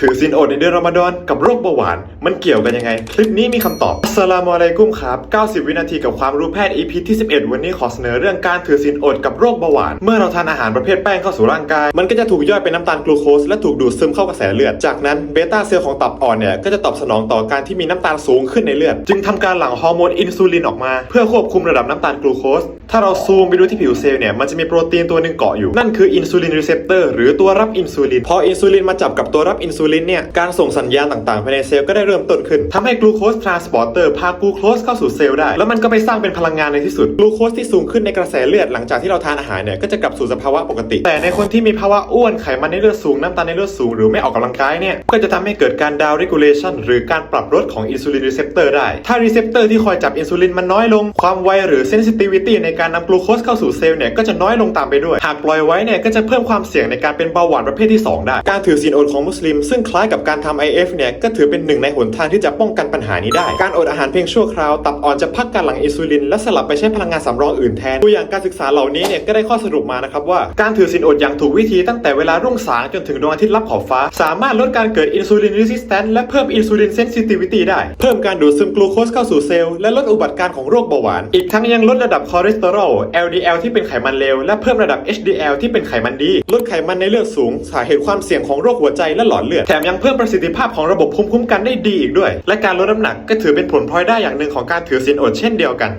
ถือศีลอดในเดือนรอมฎอนกับโรคเบาหวาน มันเกี่ยวกันยังไง คลิปนี้มีคำตอบสลามอะลัยกุมครับ 90 วินาทีกับความรู้แพทย์ EP ที่ 11 วันนี้ขอเสนอเรื่องการถือศีลอดกับโรคเบาหวาน เมื่อเราทานอาหารประเภทแป้งเข้าสู่ร่างกาย มันก็จะถูกย่อยเป็นน้ำตาลกลูโคสและถูกดูดซึมเข้ากระแสเลือด จากนั้นเบต้าเซลล์ของตับอ่อนเนี่ยก็จะตอบสนองต่อการที่มีน้ำตาลสูงขึ้นในเลือด จึงทำการหลั่งฮอร์โมนอินซูลินออกมา เพื่อควบคุมระดับน้ำตาลกลูโคส ถ้าเราซูมไปดูที่ผิวเซลล์เนี่ย มันจะมีโปรตีนตัวหนึ่งเกาะอยู่ นั่นคืออินซูลินรีเซปเตอร์หรือตัวรับอินซูลิน พออินซูลินมาจับกับตัวรับอินซูลินเนี่ย การส่งสัญญาณต่างๆภายในเซลล์ก็ได้เริ่มต้นขึ้นทำให้กลูโคสทรานสปอร์เตอร์พากลูโคสเข้าสู่เซลล์ได้ แล้วมันก็ไปสร้างเป็นพลังงานในที่สุด กลูโคสที่สูงขึ้นในกระแสเลือดหลังจากที่เราทานอาหารเนี่ยก็จะกลับสู่สภาวะปกติ แต่ในคนที่มีภาวะอ้วนไขมันในเลือดสูงน้ำตาลในเลือดสูงหรือไม่ออกกำลังกายเนี่ยก็จะทำให้เกิดการดาว regulation หรือการปรับลดของอินซูลินรีเซปเตอร์ได้ถ้ารีเซปเตอร์ที่คอยจับอินซูลินมันน้อยลงความไวหรือ sensitivity ในการนำกลูโคสเข้าสู่เซลล์เนี่ยก็จะน้อยลงตามไปด้วย หากปล่อยไว้เนี่ยก็จะเพิ่มความเสี่ยงในการเป็นเบาหวานประเภทที่ 2 ได้ การถือศีลอดของมุสลิม ซึ่งคล้ายกับการทำ IF เนี่ยก็ถือเป็นหนึ่งในหนทางที่จะป้องกันปัญหานี้ได้ การอดอาหารเพียงชั่วคราวตับอ่อนจะพักการหลั่งอินซูลิน และสลับไปใช้พลังงานสำรองอื่นแทนตัวอย่างการศึกษาเหล่านี้เนี่ยก็ได้ข้อสรุปมานะครับว่าการถือศีลอดอย่างถูกวิธีตั้งแต่เวลารุ่งสางจนถึงดวงอาทิตย์ลับขอบฟ้า สามารถลดการเกิดอินซูลินรีสิสแตนต์และเพิ่มอินซูลินเซนซิทิวิตี้ได้ เพิ่มการดูดซึมกลูโคสเข้าสู่เซลล์และลดอุบัติการของโรคเบาหวาน อีกทั้งยังลดระดับคอเลสเตอรอล LDL ที่เป็นไขมันเลวและเพิ่มระดับ HDL ที่เป็นไขมันดี ลดไขมันในเลือดสูง สาเหตุความเสี่ยงของโรคหัวใจและหลอดเลือด แถมยังเพิ่มประสิทธิภาพของระบบภูมิคุ้มกันได้ดีอีกด้วย และการลดน้ำหนักก็ถือเป็นผลพลอยได้อย่างหนึ่งของการถือศีลอดเช่นเดียวกัน